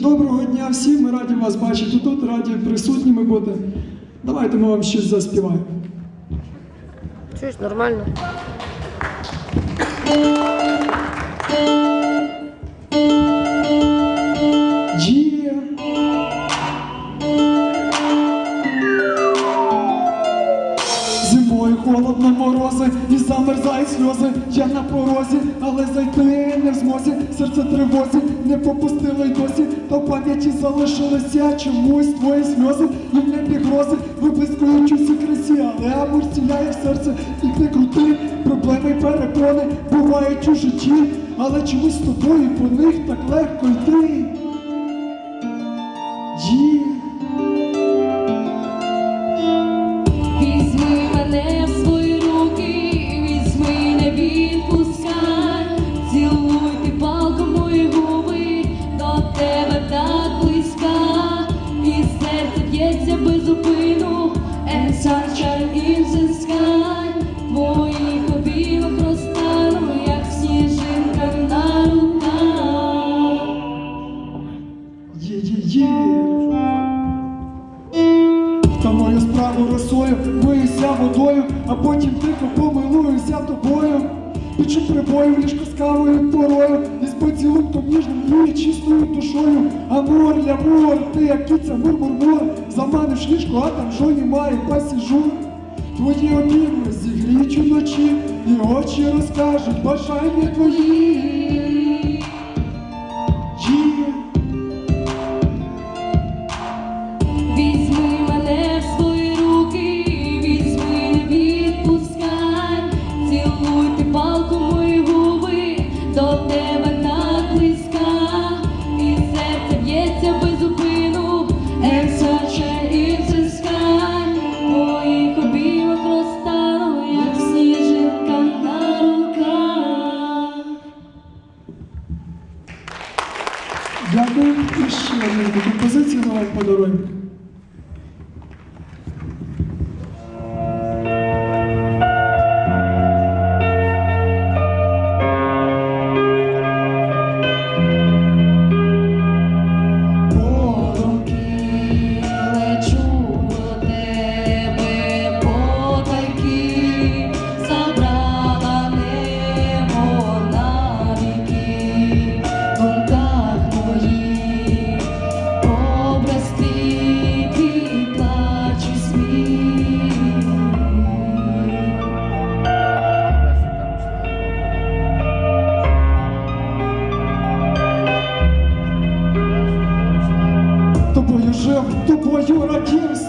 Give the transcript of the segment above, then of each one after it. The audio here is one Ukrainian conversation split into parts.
доброго дня всім. Ми раді вас бачити тут, раді присутніми бути. Давайте ми вам щось заспіваємо. Чуєш, нормально. Сльози. Я на порозі, але зайти не в змозі. Серце тривозі, не попустило й досі. Та в пам'яті залишилися чомусь твої сльози. І в небі грози виблискують усі красі, але амур стіляє в серце. І не крути, проблеми й перепони бувають у житті, але чомусь з тобою по них так легко йти. А потім тихо помилуюся тобою. Пічу прибою, ліжко з кавою порою, і з поцілунком ніжним і чистою душою. Амор, лямор, ти як кіця, мур-мур-мур, заманиш ліжко, а там жоні має пасіжур. Твої обійми зігріють уночі, і очі розкажуть бажання твої. До тебе так близька, і серце б'ється без зупину, the sky, в моїх обіймах розтану, як сніжинка на руках. Дякую. І ще одну композицію на вам.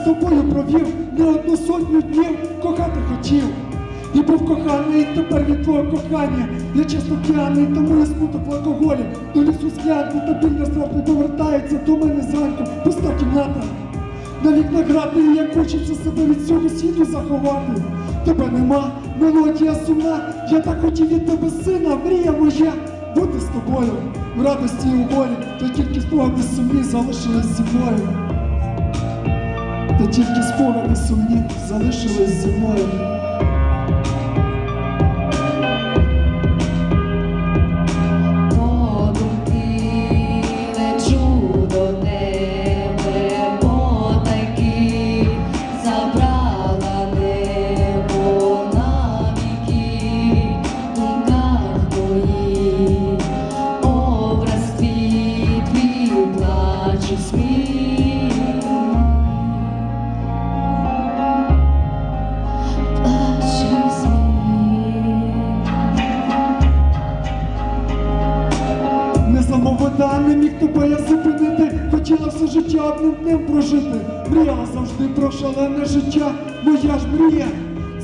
З тобою провів не одну сотню днів, кохати хотів. І був коханий тепер від твого кохання. Я часто п'яний, тому я смуток в алкоголі. До лісу склянку, та біль на серце повертається до мене зранку. Пуста кімната. На вікнах грати, як хочеться себе від цього світу заховати. Тебе нема, мелодія сумна. Я так хотів від тебе сина, мрія моя бути з тобою в радості і у болі, та тільки спогади сумні залишились зі мною. Та тільки спогади сумні залишились зі мною. Життя одним днем прожити. Мріяла завжди про шалене життя. Моя ж мрія,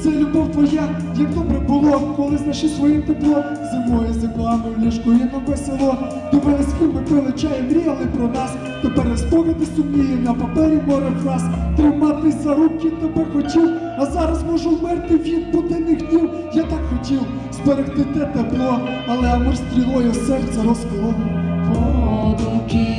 це любов твоя, як добре було, коли знайшли своїм теплом. Зимою зиклами в ліжку і на весело. Дивились фільми, пили чай, мріяли про нас. Тепер спогади сумні, на папері море фраз. Триматись за руки тебе хотів, а зараз можу вмерти від буденних днів. Я так хотів зберегти те тепло, але амур стрілою серце розколов. Подумки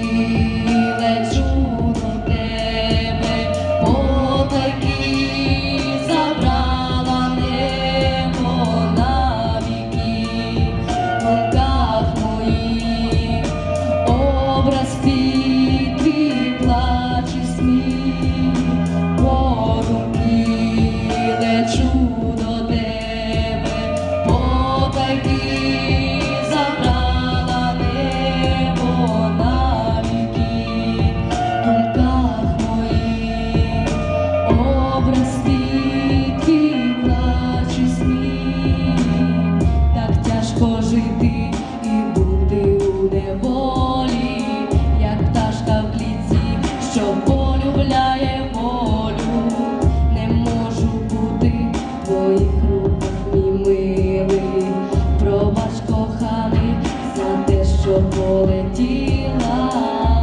полетіла.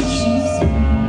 She's.